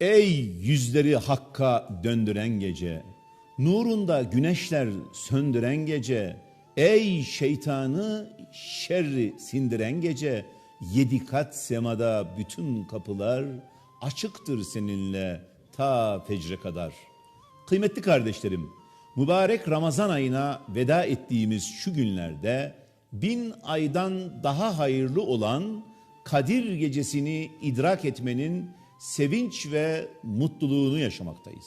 Ey yüzleri hakka döndüren gece, nurunda güneşler söndüren gece, ey şeytanı şerri sindiren gece, yedi kat semada bütün kapılar açıktır seninle ta fecre kadar. Kıymetli kardeşlerim, mübarek Ramazan ayına veda ettiğimiz şu günlerde bin aydan daha hayırlı olan Kadir gecesini idrak etmenin sevinç ve mutluluğunu yaşamaktayız.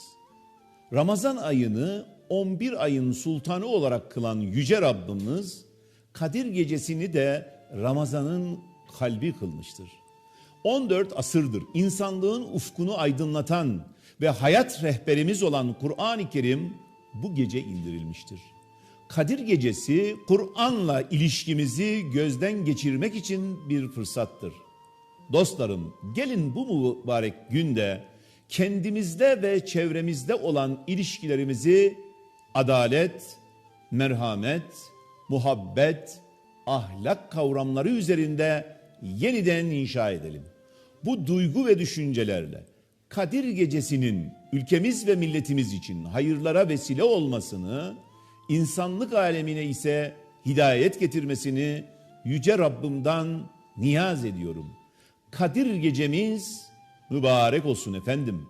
Ramazan ayını 11 ayın sultanı olarak kılan Yüce Rabbimiz Kadir gecesini de Ramazan'ın kalbi kılmıştır. 14 asırdır insanlığın ufkunu aydınlatan ve hayat rehberimiz olan Kur'an-ı Kerim bu gece indirilmiştir. Kadir gecesi Kur'an'la ilişkimizi gözden geçirmek için bir fırsattır. Dostlarım gelin bu mübarek günde kendimizde ve çevremizde olan ilişkilerimizi adalet, merhamet, muhabbet, ahlak kavramları üzerinde yeniden inşa edelim. Bu duygu ve düşüncelerle Kadir Gecesi'nin ülkemiz ve milletimiz için hayırlara vesile olmasını, insanlık alemine ise hidayet getirmesini yüce Rabbimden niyaz ediyorum. Kadir gecemiz mübarek olsun efendim.